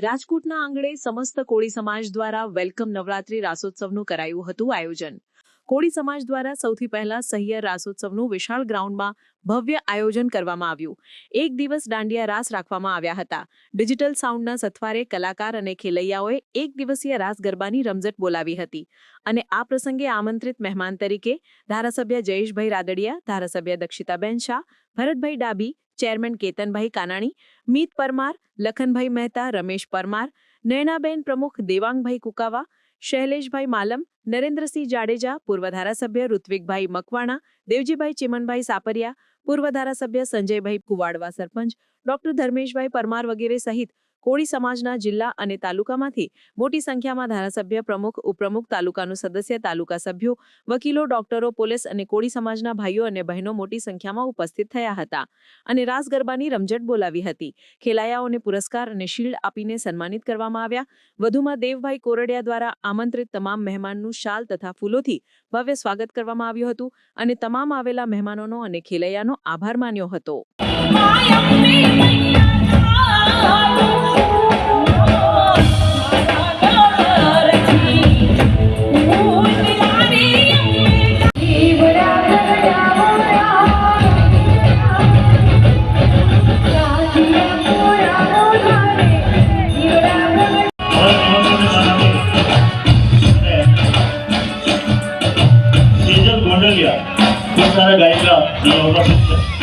રાજકોટના આંગણે સમસ્ત કોળી સમાજ દ્વારા વેલકમ નવરાત્રી રાસોત્સવનું કરાયું હતું આયોજન. કોળી સમાજ દ્વારા સૌથી પહેલા સહિયર રાસોત્સવનું વિશાળ ગ્રાઉન્ડમાં ભવ્ય આયોજન કરવામાં આવ્યું. એક દિવસ દાંડિયા રાસ રાખવામાં આવ્યા હતા. ડિજિટલ સાઉન્ડના સથવારે કલાકાર અને ખેલૈયાઓએ એક દિવસીય રાસ ગરબાની રમઝટ બોલાવી હતી અને આ પ્રસંગે આમંત્રિત મહેમાન તરીકે ધારાસભ્ય જયેશભાઈ રાદડિયા, ધારાસભ્ય દક્ષિતાબેન શાહ, ભરતભાઈ ડાબી ચેરમેન કેતનભાઈ કાનાણી, મીત પરમાર, લખનભાઈ મહેતા, રમેશ પરમાર, નયનાબેન પ્રમુખ દેવાંગભાઈ કુકાવા શૈલેષભાઈ માલમ, નરેન્દ્રસિંહ જાડેજા, પૂર્વ ધારાસભ્ય ઋત્વિકભાઈ મકવાણા, દેવજીભાઈ ચિમનભાઈ સાપરિયા, પૂર્વ ધારાસભ્ય સંજયભાઈ કુવાડવા સરપંચ, ડોક્ટર ધર્મેશભાઈ પરમાર વગેરે સહિત કોળી સમાજના જિલ્લા અને તાલુકામાંથી મોટી સંખ્યામાં ધારાસભ્ય, પ્રમુખ, ઉપપ્રમુખ, તાલુકાનું સદસ્ય, તાલુકા સભ્યો, વકીલો, ડોક્ટરો, પોલીસ અને કોળી સમાજના ભાઈઓ અને બહેનો મોટી સંખ્યામાં ઉપસ્થિત થયા હતા અને રાસ ગરબાની રમઝટ બોલાવી હતી. ખેલાયાઓને પુરસ્કાર અને શિલ્ડ આપીને સન્માનિત કરવામાં આવ્યા. વધુમાં દેવભાઈ કોરડિયા દ્વારા આમંત્રિત તમામ મહેમાનનું શાલ તથા ફૂલોથી ભવ્ય સ્વાગત કરવામાં આવ્યું હતું અને તમામ આવેલા મહેમાનોનો અને ખેલૈયાનો આભાર માન્યો હતો. ગોંડલિયા ખૂબ સારા ગાયિકા અહીંયા ઉપસ્થિત છે